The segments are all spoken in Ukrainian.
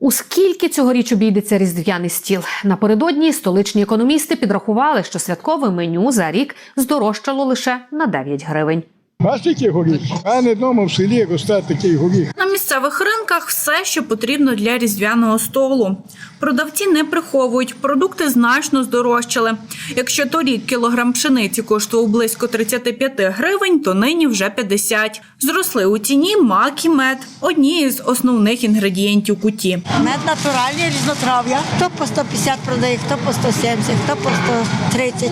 У скільки цьогоріч обійдеться різдвяний стіл? Напередодні столичні економісти підрахували, що святкове меню за рік здорожчало лише на 9 гривень. Бачите, який горіх? А не вдома в селі росте такий горіх. Місцевих ринках все, що потрібно для різдвяного столу. Продавці не приховують, продукти значно здорожчали. Якщо торік кілограм пшениці коштував близько 35 гривень, то нині вже 50. Зросли у ціні мак і мед – одні з основних інгредієнтів куті. Мед натуральний, різнотрав'я. Хто по 150 продає, хто по 170, хто по 130.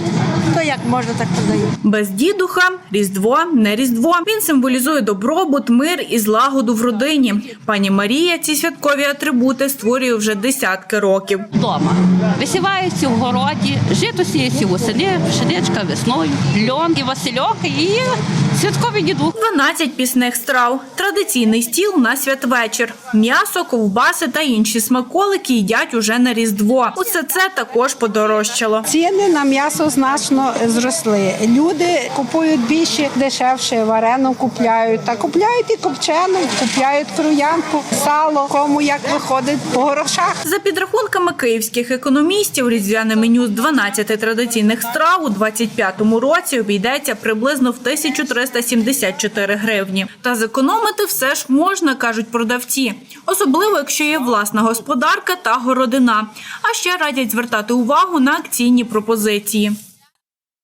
Хто як може, так продає. Без дідуха – різдво, не різдво. Він символізує добробут, мир і злагоду в родині. Пані Марія ці святкові атрибути створює вже десятки років. вдома. Висіваються в городі, жито сіється восени, пшеничка весною, льон і васильок і святковий дідух. 12 пісних страв, традиційний стіл на святвечір. М'ясо, ковбаси та інші смаколики їдять уже на різдво. Усе це також подорожчало. Ціни на м'ясо значно зросли. Люди купують більше дешевше, варену купляють. Та купляють і копчену, купляють круянку, сало, кому як виходить по грошах. За підрахунками київських економістів, різдвяне меню з 12 традиційних страв у 25-му році обійдеться приблизно в 1374 гривні. Та зекономити все ж можна, кажуть продавці. Особливо, якщо є власна господарка та городина. А ще радять звертати увагу на акційні пропозиції.